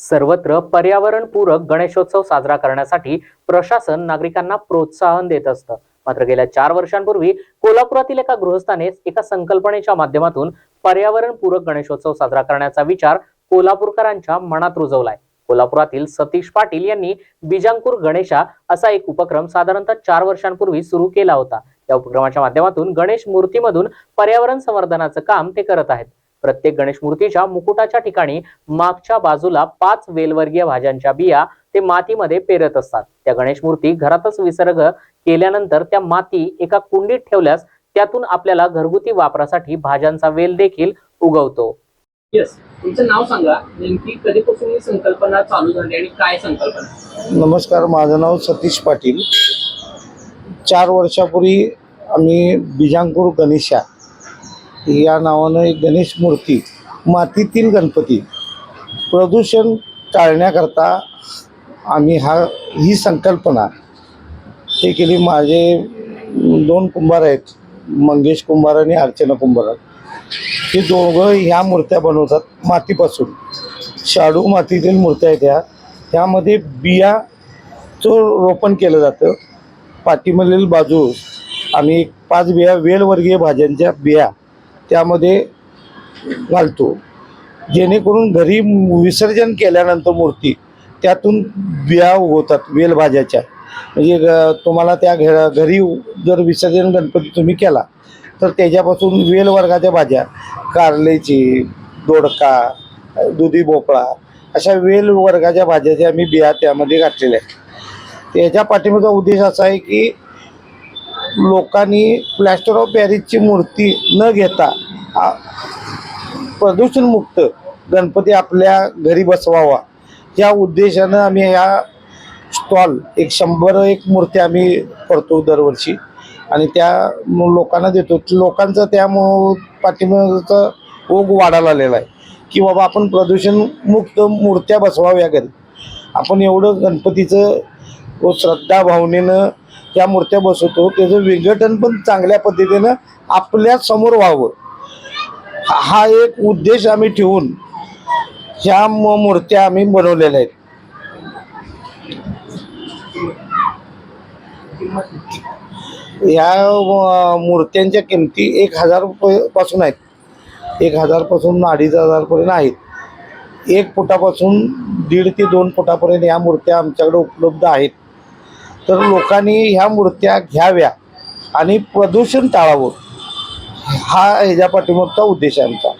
सर्वत्र पर्यावरणपूरक गणेशोत्सव साजरा करण्यासाठी प्रशासन नागरिकांना प्रोत्साहन देत असतं. मात्र गेल्या चार वर्षांपूर्वी कोल्हापुरातील एका गृहस्थाने एका संकल्पनेच्या माध्यमातून पर्यावरणपूरक गणेशोत्सव साजरा करण्याचा विचार कोल्हापूरकरांच्या मनात रुजवलाय. कोल्हापुरातील सतीश पाटील यांनी बिजांकूर गणेशा असा एक उपक्रम साधारणतः चार वर्षांपूर्वी सुरू केला होता. या उपक्रमाच्या माध्यमातून गणेश मूर्तीमधून पर्यावरण संवर्धनाचं काम ते करत आहेत. प्रत्येक गणेश मूर्तीच्या मुकुटाच्या ठिकाणी मागच्या बाजूला पाच वेलवर्गीय भाज्यांच्या बिया ते मातीमध्ये पेरत असतात. त्या गणेश मूर्ती घरातच विसर्ग केल्यानंतर त्या माती एका कुंडीत ठेवल्यास त्यातून आपल्याला घरगुती वापरासाठी भाज्यांचा वेल देखील उगवतो. येस तुमचं नाव सांगा. नेमकी कधीपासून ही संकल्पना चालू झाली आणि काय संकल्पना? नमस्कार. माझं नाव सतीश पाटील. चार वर्षापूर्वी आम्ही बिजांपूर गणेशा या नावानं एक गणेश मूर्ती मातीतील गणपती. प्रदूषण टाळण्याकरता आम्ही हा ही संकल्पना हे केली. माझे दोन कुंभार आहेत मंगेश कुंभार आणि अर्चना कुंभार. हे दोघं ह्या मूर्त्या बनवतात मातीपासून. शाडू मातीतील मूर्त्या आहेत ह्या. त्यामध्ये बियाचं रोपण केलं जातं. पाठीमधील बाजू आम्ही एक पाच बिया वेलवर्गीय भाज्यांच्या बिया त्यामध्ये घालतो. जेणेकरून घरी विसर्जन केल्यानंतर मूर्ती त्यातून बिया उगवतात वेलभाज्याच्या. म्हणजे ग- तुम्हाला त्या घ घरी जर विसर्जन गणपती तुम्ही केला तर त्याच्यापासून वेल वर्गाच्या भाज्या कारलेची दोडका दुधी भोपळा अशा वेल वर्गाच्या भाज्याच्या आम्ही बिया त्यामध्ये घातलेल्या आहेत. त्याच्या पाठीमागचा उद्देश असा आहे की लोकांनी प्लॅस्टर ऑफ पॅरिसची मूर्ती न घेता प्रदूषणमुक्त गणपती आपल्या घरी बसवावा. या उद्देशानं आम्ही ह्या स्टॉल एक शंभर एक मूर्ती आम्ही करतो दरवर्षी. आणि त्या लोकांना देतो. लोकांचं त्या मो- ओघ वाढायला आलेला आहे. की बाबा आपण प्रदूषण मुक्त मूर्त्या बसवाव्या घरी. आपण एवढं गणपतीचं तो श्रद्धा भावनेनं त्या मूर्त्या बसवतो. त्याचं विघटन पण चांगल्या पद्धतीनं आपल्यासमोर व्हावं. हा- एक उद्देश आम्ही ठेवून ह्या म- मूर्त्या आम्ही बनवलेल्या आहेत. या मूर्त्यांच्या किमती एक हजारपासून आहेत. एक हजारपासून अडीच हजारपर्यंत आहेत. एक फुटापासून दीड ते दोन फुटापर्यंत या मूर्त्या आमच्याकडे उपलब्ध आहेत. तर लोकांनी ह्या मूर्त्या घ्याव्या आणि प्रदूषण टाळावं. हा ह्याच्या पाठीमागचा उद्देश आहे आमचा.